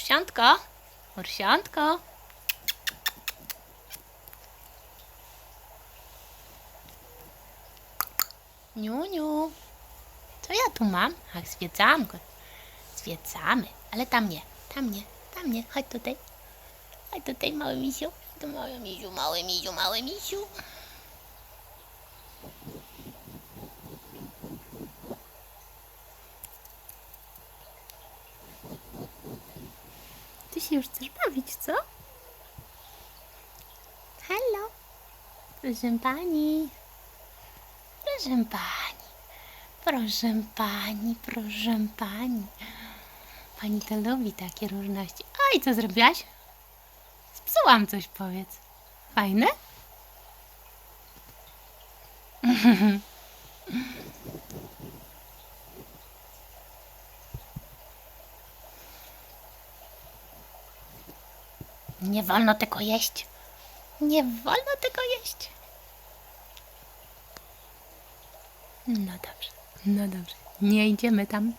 Orsiątko, orsiątko. Niuniu, co ja tu mam? Ach, zwiedzamko. Zwiedzamy, ale tam nie, tam nie, tam nie. Chodź tutaj. Chodź tutaj, mały misiu. Tu mały misiu, mały misiu, mały misiu. Się już chcesz bawić, co? Hello. Proszę pani. Proszę pani. Proszę pani, proszę pani. Pani to lubi takie różności. Oj, co zrobiłaś? Spsułam coś, powiedz. Fajne? Nie wolno tego jeść. Nie wolno tego jeść. No dobrze, no dobrze. Nie idziemy tam.